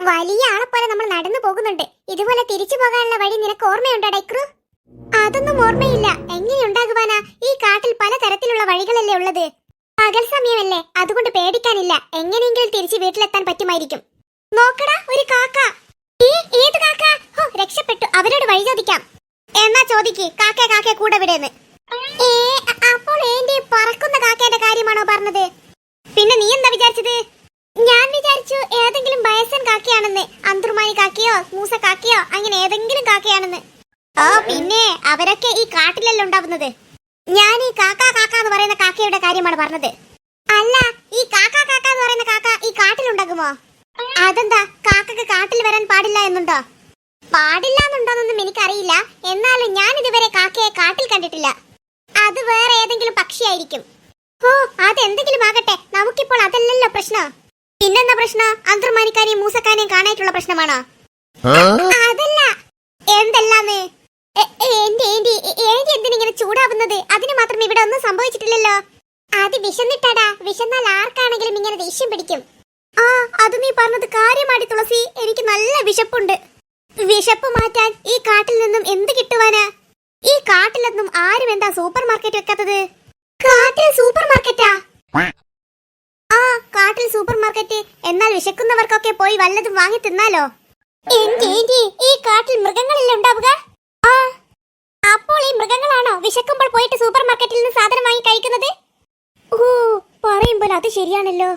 വലിയ ആളെ പോലെ നമ്മൾ നടന്നു പോകുന്നുണ്ട്. ഇതുപോലെ തിരിച്ചു പോകാനുള്ള വഴി നിനക്ക് ഓർമ്മയുണ്ടോ ഡൈക്രു? അതൊന്നും ഓർമ്മയില്ല. എങ്ങനെയുണ്ടാകുവാനാ ഈ കാട്ടിൽ പല തരത്തിലുള്ള വഴികളല്ലേ ഉള്ളത്? പകൽ സമയമല്ലേ അതുകൊണ്ട് പേടിക്കാനില്ല. എങ്ങനെയെങ്കിലും തിരിച്ച് വീട്ടിലെത്താൻ പറ്റുമായിരിക്കും. നോക്കടാ ഒരു കാക്ക. ഏത് കാക്ക? ഹോ, രക്ഷപ്പെട്ടു. അവരോട് വഴി ചോദിക്കാം. എന്നാ ചോദിക്ക് കാക്ക കാക്ക കൂടെ വിടേന്ന്. അപ്പോൾ ഏന്റെ പറക്കുന്ന കാക്കേന്റെ കാര്യമാണോ പറഞ്ഞത്? പിന്നെ നീ എന്താ വിചാരിച്ചു ഏതെങ്കിലും ബയസൻ കാക്കയാണെന്ന് അന്തർമാനി കാക്കയോ മൂസ കാക്കയോ അങ്ങനെ ഏതെങ്കിലും കാക്കയാണെന്ന്. ഓ പിന്നെ അവരൊക്കെ ഈ കാട്ടിലല്ല ഉണ്ടാവുന്നത്? ഞാൻ ഈ കാക്ക കാക്ക എന്ന് പറയുന്ന കാക്കയുടെ കാര്യമാണ് പറഞ്ഞത്. അല്ല ഈ കാക്ക കാക്ക എന്ന് പറയുന്ന കാക്ക ഈ കാട്ടിലുണ്ടാകുമോ? അതെന്താ കാക്കക്ക് കാട്ടിൽ വരാൻ പാടില്ല എന്നുണ്ടോ? പാടില്ല എന്നുണ്ടോന്നൊന്നും എനിക്കറിയില്ല. എന്നാലും ഞാൻ ഇതുവരെ കാക്കയെ കാട്ടിൽ കണ്ടിട്ടില്ല. അത് വേറെ ഏതെങ്കിലും പക്ഷിയായിരിക്കും. ഓ അതെന്തെങ്കിലും ആകട്ടെ നമുക്കിപ്പോൾ അതല്ലല്ലോ പ്രശ്നം. പിന്നെന്താ പ്രശ്നം? അന്തർമാനിക്കാരെയും മൂസക്കാരെയും കാണായിട്ടുള്ള പ്രശ്നമാണോ? അതല്ല. എന്തെല്ലാന്ന്? എന്റെ ഏന്റി ഏന്റി എന്തിനിങ്ങനെ ചൂടാവുന്നത്? അതിന് മാത്രം ഇവിടെ ഒന്നും സംഭവിച്ചിട്ടില്ലല്ലോ. അത് വിശന്നിട്ടാടാ. വിശന്നാൽ ആർക്കാണെങ്കിലും ഇങ്ങനെ ദേഷ്യം പിടിക്കും. ആ അത് നീ പറഞ്ഞത് കാര്യമാടി തുളസി. എനിക്ക് നല്ല വിശപ്പുണ്ട്. വിശപ്പ് മാറ്റാൻ ഈ കാട്ടിൽ നിന്നും എന്ത് കിട്ടുവാനാ? ഈ കാട്ടിലൊന്നും ആരും എന്താ സൂപ്പർ മാർക്കറ്റ് വെക്കാത്തത്? കാട്ടിൽ സൂപ്പർ മാർക്കറ്റാ ആ കാട്ടിൽ മാർക്കറ്റ് എന്നാൽ വിശക്കുന്നവർക്കൊക്കെ പോയി വല്ലതും വാങ്ങി തിന്നാലോ? ഈ കാട്ടിൽ മൃഗങ്ങളല്ലേ ഉണ്ടാവുക? അപ്പോൾ ഈ മൃഗങ്ങളാണോ വിശക്കുമ്പോൾ പോയിട്ട് സൂപ്പർ മാർക്കറ്റിൽ നിന്ന് സാധനം വാങ്ങി കഴിക്കുന്നത്? ഓ പറയുമ്പോൾ അത് ശരിയാണല്ലോ.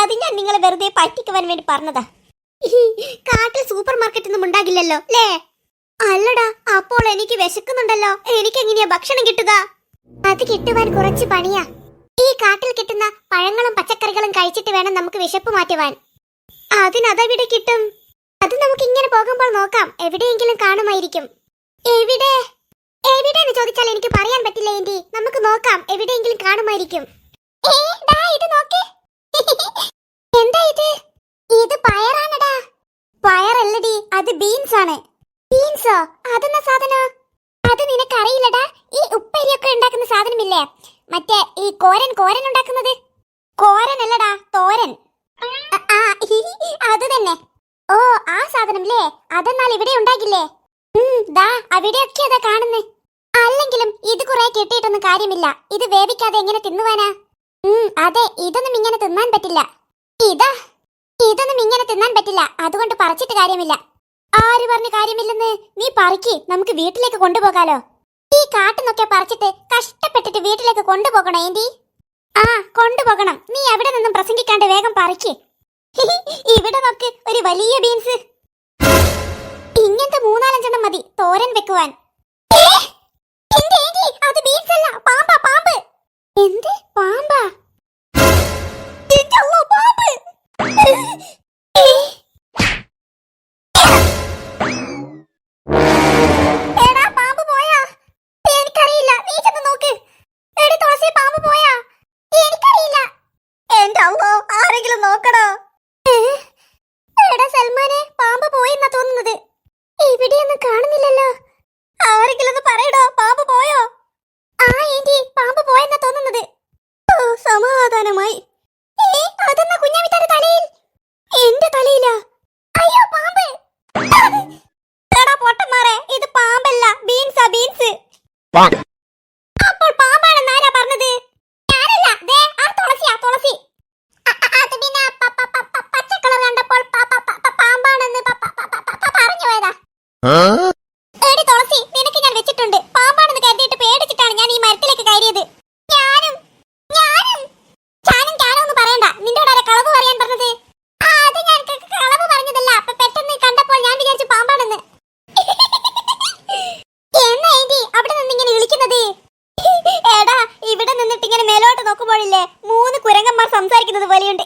അത് ഞാൻ നിങ്ങളെ വെറുതെ പറ്റിക്കുവാൻ വേണ്ടി പറഞ്ഞതാ. കാട്ടിൽ സൂപ്പർ മാർക്കറ്റ് ഒന്നും ഉണ്ടാകില്ലല്ലോ ലേ അല്ലടാ അപ്പോൾ എനിക്ക് വിശക്കുന്നുണ്ടല്ലോ. എനിക്ക് എങ്ങനെയാ ഭക്ഷണം കിട്ടുക? അത് കിട്ടുവാൻ കുറച്ച് പണിയാ. കാട്ടിൽ കിട്ടുന്ന പഴങ്ങളും പച്ചക്കറികളും കഴിച്ചിട്ട് വേണം നമുക്ക് വിശപ്പ് മാറ്റുവാൻ. അതിനതെവിടെ കിട്ടും. അത് നമുക്ക് ഇങ്ങനെ പോകുമ്പോൾ നോക്കാം. എവിടെയെങ്കിലും കാണുമായിരിക്കും. എവിടെ? എവിടെ എന്ന് ചോദിച്ചാൽ എനിക്ക് പറയാൻ പറ്റില്ല ഏന്റി. നമുക്ക് നോക്കാം. എവിടെയെങ്കിലും കാണുമായിരിക്കും. ഇത് നോക്കേ. എന്താ ഇത്? ഇത് പയറാണടാ. അത് ബീൻസ് ആണ്. ബീൻസോ? അതെന്ന അത് നിനക്കറിയില്ലടാ. ഈ ഉപ്പേരിയൊക്കെ ഉണ്ടാക്കുന്ന സാധനമില്ലേ? മറ്റേ ഈ കോരൻ കോരൻ ഉണ്ടാക്കുന്നത്? കോരൻ അല്ലടാ തോരൻ. അത് തന്നെ. ഓ ആ സാധനം അല്ലേ അതെന്നാൽ ഇവിടെ ഉണ്ടാകില്ലേ? ദാ അവിടെയൊക്കെ അതാ കാണുന്നേ. അല്ലെങ്കിലും ഇത് കുറെ കിട്ടിയിട്ടൊന്നും കാര്യമില്ല. ഇത് വേവിക്കാതെ എങ്ങനെ തിന്നുവാനാ? അതെ ഇതൊന്നും ഇങ്ങനെ തിന്നാൻ പറ്റില്ല. ഇതാ ഇതൊന്നും ഇങ്ങനെ തിന്നാൻ പറ്റില്ല. അതുകൊണ്ട് പറിച്ചിട്ട് കാര്യമില്ല. ആര് പറഞ്ഞ കാര്യമില്ലെന്ന് നീ പറിക്ക്. നമുക്ക് വീട്ടിലേക്ക് കൊണ്ടുപോകാലോ. ഈ കാട്ടുന്നൊക്കെ പറിച്ചിട്ട് കഷ്ടപ്പെട്ടിട്ട് വീട്ടിലേക്ക് കൊണ്ടുപോകണം ഏന്തി ആ കൊണ്ടുപോകണം. നീ എവിടെ നിന്നും പ്രസംഗിക്കാണ്ട് വേഗം പറിക്ക്. ഇവിടെ നോക്ക് ഒരു വലിയ ബീൻസ്. ഇങ്ങനത്തെ മൂന്നാലഞ്ചെണ്ണം മതി തോരൻ വെക്കുവാൻ. അത് ബീൻസ് അല്ല പാമ്പാ. പാമ്പ്? എന്ത് പാമ്പ്. പോയോ ആ ഏന്റി പാമ്പ് പോയെന്നാ തോന്നുന്നത്. ഓ സമാധാനമായി. ഏ, അതെന്നാ കുഞ്ഞാമിത്താന്റെ തലയിൽ? എന്റെ തലയിലാ? അയ്യോ പാമ്പ്! എടാ പൊട്ടന്മാരെ ഇത് പാമ്പല്ല ബീൻസാ ബീൻസ്. അപ്പോൾ പാമ്പാണെന്ന് ആരാ പറഞ്ഞത്? ഞാനല്ല ദേ ആ തുളസിയാ തുളസി. അത് പിന്നെ പച്ച കളർ കണ്ടപ്പോൾ പാമ്പാണെന്ന് പറഞ്ഞു പോയതാ എടി തുളസി നിനക്ക് ഞാൻ വെച്ചിട്ടുണ്ട് പാമ്പാണെന്ന് കരുതിയിട്ട് പേടിച്ചിട്ടാണ് ഞാൻ ഈ മരത്തിലേക്ക് കയറിയത് ഞാനും ഞാനും ഞാനും ഞാനും ഒന്നും പറയണ്ട നിന്നോട് ആരാ കളവ് പറയാൻ പറഞ്ഞത് ആ, അത് ഞാൻ ക- ക- കളവ് പറഞ്ഞതല്ല അപ്പൊ പെട്ടെന്ന് കണ്ടപ്പോൾ ഞാൻ വിചാരിച്ചു പാമ്പാണെന്ന് എന്നാ ഏന്റി അവിടെ നിന്ന് ഇങ്ങനെ വിളിക്കുന്നത് എടാ ഇവിടെ നിന്നിട്ട് ഇങ്ങനെ നോക്കുമ്പോഴില്ലേ മൂന്ന് കുരങ്ങന്മാർ സംസാരിക്കുന്നത് പോലെയുണ്ട്.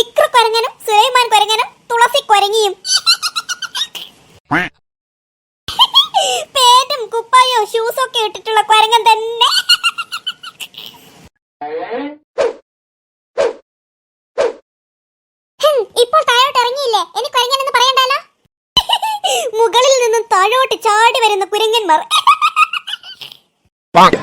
ഇക്ര കുരങ്ങനും സുലൈമാൻ കുരങ്ങനും തുളസി കുരങ്ങിയും. പേന്റും കുപ്പായോ ഷൂസും ഒക്കെ ഇട്ടിട്ടുള്ള കുരങ്ങൻ തന്നെ. ഇപ്പോൾ താഴോട്ട് ഇറങ്ങിയില്ലേ? എനിക്ക് കുരങ്ങനെന്ന് പറയണ്ടല്ലോ? മുകളിൽ നിന്നും താഴോട്ട് ചാടി വരുന്ന കുരങ്ങന്മാർ. എന്റെ